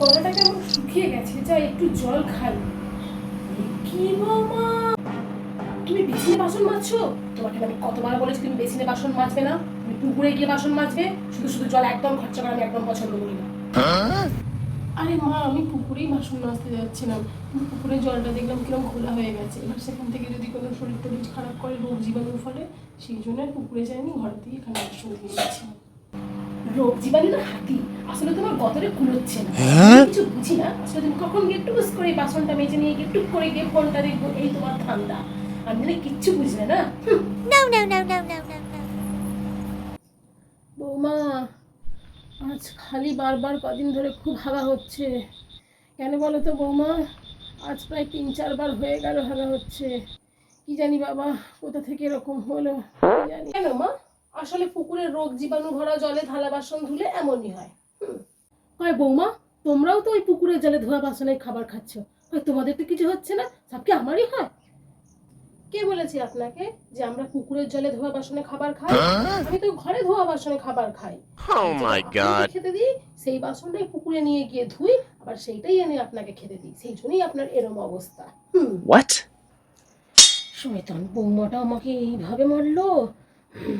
গলাটা কেমন শুকিয়ে গেছে, যা একটু জল খাই কি বৌমা তুমি বেসিনে বাসন মাজছো? তোমাকে আমি কতবার বলেছি তুমি বেসিনে বাসন মাজবে না। তুমি পুকুরে গিয়ে বাসন মাজবে, শুধু শুধু জল একদম খরচা করা আমি একদম পছন্দ করি না। আরে মা, আমি পুকুরেই বাসন মাজতে যাচ্ছিলাম পুকুরের জলটা দেখলাম কীরকম খোলা হয়ে গেছে। এবার সেখান থেকে যদি কোনো শরীর টরীর খারাপ করে রোগ জীবাণুর ফলে, সেই জন্য পুকুরে যাইনি, ঘর থেকে এখানে বাসন দিয়ে যাচ্ছি রোগ জীবাণু হাতি। আসলে তোমার গতরে কুলোচ্ছে না। কিছু বুঝি না। আসলে তুমি কখন গিয়ে টুকুস করে বাসনটা মেজে নিয়ে গিয়ে টুক করে গিয়ে ফোনটা দেখব এই তোমার ঠান্ডা আমি না কিচ্ছু বুঝবে না। হুম। No, no, no, no, no, no, no. বৌমা আজ খালি বারবার কদিন ধরে খুব হাগা হচ্ছে। কেন বলো তো বৌমা? আজ প্রায় তিন চারবার হয়ে গেল হাগা হচ্ছে। কি জানি বাবা কোথা থেকে এরকম হলো? জানি। কেন মা? আসলে পুকুরের রোগ জীবাণু ভরা জলে থালা বাসন ধুলে এমনই হয়। হয় বৌমা তোমরাও তো ওই পুকুরের জলে ধোয়া বাসনে খাবার খাচ্ছ। হয় তোমাদের তো কিছু হচ্ছে না সব কি আমারই হয়? কে বলেছে আপনাকে যে আমরা পুকুরের জলে ধোয়া বাসনে খাবার খাই? আমি তো ঘরে ধোয়া বাসনে খাবার খাই। Oh যেটা খেতে দিই সেই বাসনটাই পুকুরে নিয়ে গিয়ে ধুই আবার সেইটাই এনে আপনাকে খেতে দিই। সেই জন্যই আপনার এরম অবস্থা। হুম। What? শয়তান বৌমাটা আমাকে এইভাবে মারলো? হুম।